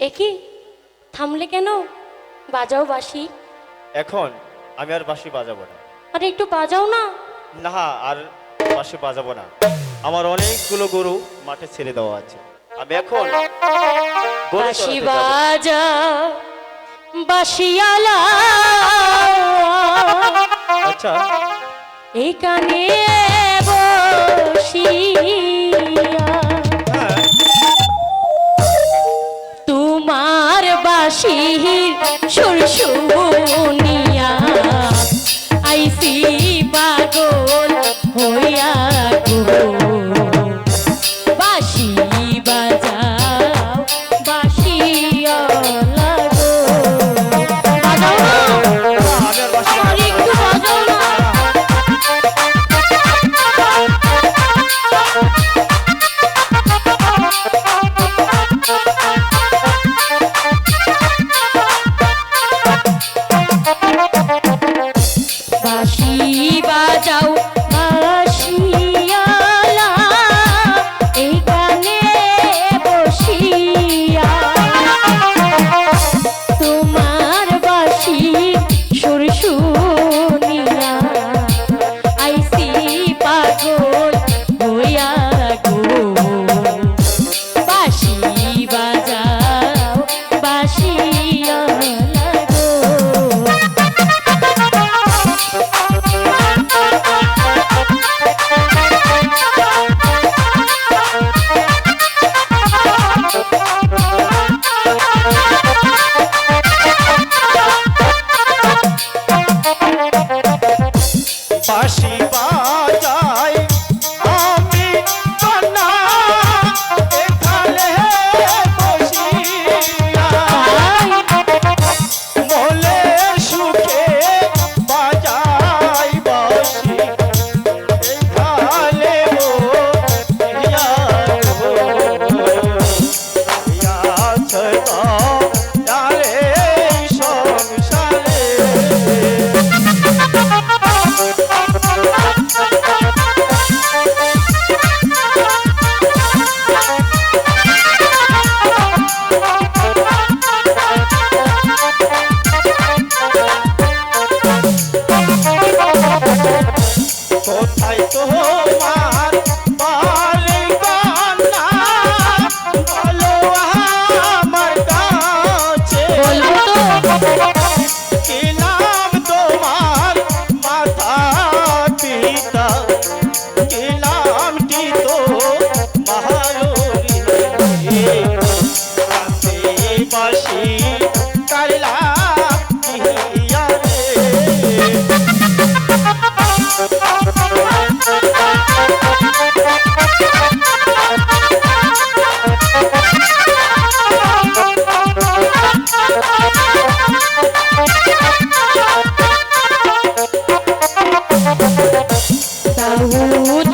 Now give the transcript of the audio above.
একি থামলে কেন? বাজাও বাসি এখন আমি আর বাসি বাজাবো না। আরে একটু বাজাও না। না আর বাসি বাজাবো না। আমার অনেকগুলো গরু মাঠে ছেড়ে দেওয়া আছে। আমি এখন বাসি বাজা বাসিয়ালা আচ্ছা। এই কানে বসিয়া হাসির সুর শুনিয়া আইসি বাগো 把戏，把。তাহলে